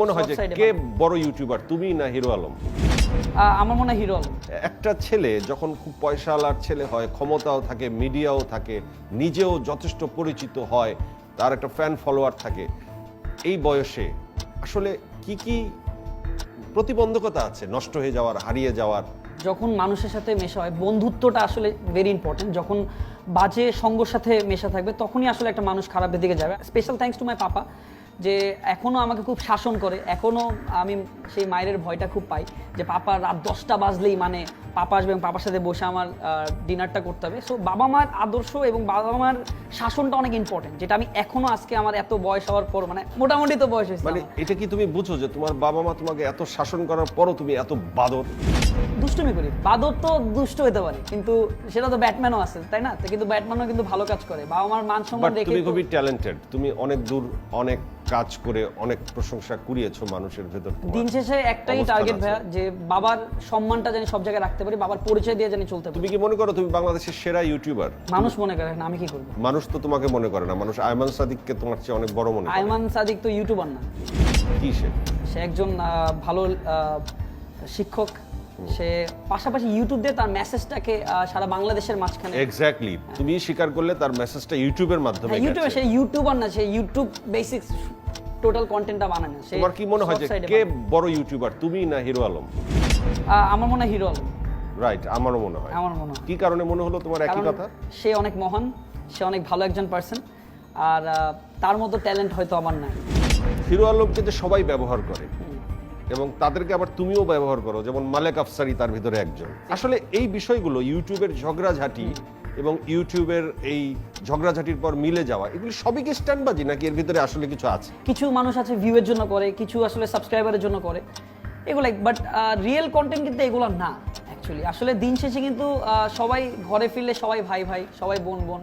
মনে হয় যে কে বড় ইউটিউবার তুমি না হিরো আলম? আমার মনে হয় হিরো আলম। একটা ছেলে যখন খুব পয়সাওয়ালার ছেলে হয় ক্ষমতাও থাকে মিডিয়াও থাকে নিজেও যথেষ্ট পরিচিত হয় তার একটা ফ্যান ফলোয়ার থাকে এই বয়সে আসলে কি কি প্রতিবন্ধকতা আছে নষ্ট হয়ে যাওয়ার হারিয়ে যাওয়ার? যখন মানুষের সাথে মেশা হয় বন্ধুত্বটা আসলে ভেরি ইম্পর্টেন্ট যখন বাজে সঙ্গর সাথে মেশা থাকবে তখনই আসলে একটা মানুষ খারাপের দিকে যাবে। Special thanks to my papa যে এখনও আমাকে খুব শাসন করে। এখনও আমি সেই মায়ের ভয়টা খুব পাই যে পাপা রাত দশটা বাজলেই মানে পাপা আসবে এবং পাপার সাথে বসে আমার ডিনারটা করতে হবে। সো বাবা মার আদর্শ এবং বাবা মার শাসনটা অনেক ইম্পর্টেন্ট যেটা আমি এখনও আজকে আমার এত বয়স হওয়ার পর মানে মোটামুটি তো বয়স হয়েছে মানে এটা কি তুমি বুঝো যে তোমার বাবা মা তোমাকে এত শাসন করার পরও তুমি এত বাদর? দুষ্টুমি করি। বাদর তো দুষ্ট হতে পারে কিন্তু সেটা তো ব্যাটম্যানও আছে তাই না? কিন্তু ব্যাটম্যানও কিন্তু ভালো কাজ করে। বাবা মার মান সম্মান রেখে তুমি খুবই ট্যালেন্টেড তুমি অনেক দূর অনেক কাজ করে অনেক প্রশংসা কুড়িয়েছো মানুষের ভেতর দিন শেষে একটাই টার্গেট। ভাইয়া যে বাবার সম্মানটা জানি সব জায়গায় রাখতে পারি বাবার পরিচয় দিয়ে জানি চলতে পারি। তুমি কি মনে করো তুমি বাংলাদেশের সেরা ইউটিউবার মানুষ মনে করে না আমি কি করব? মানুষ তো তোমাকে মনে করে না মানুষ আয়মান সাদিককে তোমার চেয়ে অনেক বড় মনে করে। আয়মান সাদিক তো ইউটিউবার না। কি সে? সে একজন ভালো শিক্ষক। সে পাশাপাশি ইউটিউব দিয়ে তার মেসেজটাকে সারা বাংলাদেশের মাঝখানে। এক্স্যাক্টলি তুমি স্বীকার করলে তার মেসেজটা ইউটিউবের মাধ্যমে হ্যাঁ, ইউটিউবে সে ইউটিউবার না সে ইউটিউব বেসিক্স টোটাল কন্টেন্টটা সে তোমার কি মনে হয় যে কে বড় ইউটিউবার তুমি না হিরো আলম? আমার মনে হয় হিরো আলম। রাইট আমারও মনে হয়। আমার মনে হয়। কি কারণে মনে হলো তোমার একই কথা? সে অনেক মহান সে অনেক ভালো একজন পার্সন আর তার মতো ট্যালেন্ট হয়তো আমার নাই। হিরো আলমকে যে সবাই ব্যবহার করে এবং তাদেরকে আবার তুমিও ব্যবহার করো, যেমন মালেক আফসারি তার ভিতরে একজন। আসলে এই বিষয়গুলো ইউটিউবের ঝগড়াঝাটি এবং ইউটিউবের এই ঝগড়াঝাটির পর মিলে যাওয়া, এগুলি সবই কি স্ট্যান্ডবাজি নাকি এর ভিতরে আসলে কিছু আছে? কিছু মানুষ আছে ভিউয়ের জন্য করে, কিছু আসলে সাবস্ক্রাইবারের জন্য করে। এগুলো বাট রিয়েল কন্টেন্ট কিন্তু এগুলো না অ্যাকচুয়ালি আসলে দিন শেষে কিন্তু সবাই ঘরে ফিরলে সবাই ভাই ভাই, সবাই বোন বোন।